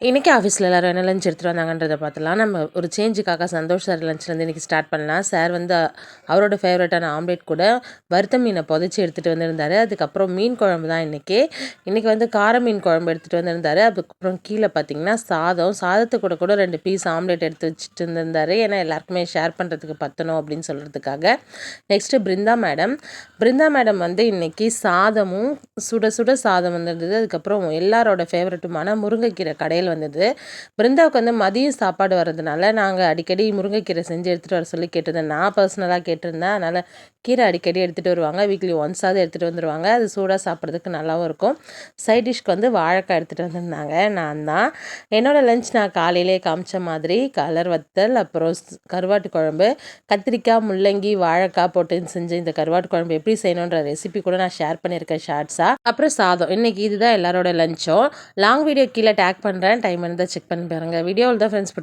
இன்றைக்கி ஆஃபீஸில் எல்லோரும் என்ன லஞ்ச் எடுத்துகிட்டு வந்தாங்கன்றதை பார்த்துலாம் நம்ம ஒரு சேஞ்சுக்காக சந்தோஷ் சார் லஞ்ச்லேருந்து இன்றைக்கி ஸ்டார்ட் பண்ணலாம். சார் வந்து அவரோட ஃபேவரட்டான ஆம்லேட் கூட வறுத்த மீனை புதைச்சி எடுத்துகிட்டு வந்திருந்தார். அதுக்கப்புறம் மீன் குழம்பு தான் இன்றைக்கி இன்றைக்கி வந்து கார மீன் குழம்பு எடுத்துகிட்டு வந்திருந்தார். அதுக்கப்புறம் கீழே பார்த்தீங்கன்னா சாதம். சாதத்து கூட கூட ரெண்டு பீஸ் ஆம்லேட் எடுத்து வச்சுட்டு இருந்திருந்தார் ஏன்னா எல்லாருக்குமே ஷேர் பண்ணுறதுக்கு பற்றணும் அப்படின்னு சொல்கிறதுக்காக next Brinda madam Brinda madam வந்து இன்றைக்கி சாதமும் சுட சுட சாதம் வந்திருந்தது. அதுக்கப்புறம் எல்லாரோட ஃபேவரட்டுமான முருங்கைக்கீரை கடையில் வந்தது. பிருந்தாவுக்கு வந்து மதியம் சாப்பாடு வர்றதுனால நாங்கள் அடிக்கடி முருங்கைக்கீரை செஞ்சு எடுத்துகிட்டு வர சொல்லி கேட்டிருந்தேன். நான் பர்சனலாக கேட்டிருந்தேன். அதனால் கீரை அடிக்கடி எடுத்துகிட்டு வருவாங்க. வீக்லி ஒன்ஸாவது எடுத்துகிட்டு வந்துடுவாங்க அது சூடாக சாப்பிட்றதுக்கு நல்லாவும் இருக்கும். சைட் டிஷ்க்கு வந்து வாழைக்காய் எடுத்துகிட்டு வந்திருந்தாங்க. நான் தான். என்னோடய லஞ்ச் நான் காலையிலே காமிச்ச மாதிரி கலர் வத்தல் அப்புறம் கருவாட்டு குழம்பு கத்திரிக்காய் முள்ளங்கி வாழைக்காய் போட்டு செஞ்ச இந்த கருவாட்டு குழம்பு எப்படி செய்யணுன்ற ரெசிபி கூட நான் ஷேர் பண்ணியிருக்கேன் ஷார்ட்ஸாக அப்புறம் சாதம். இன்றைக்கி இதுதான் எல்லாரோட லஞ்சும் லாங் வீடியோ கீழே டேக் பண்ணுறேன் டைம் இருந்தால் செக் பண்ணி பாருங்கள் வீடியோவில் தான் ஃப்ரெண்ட்ஸ்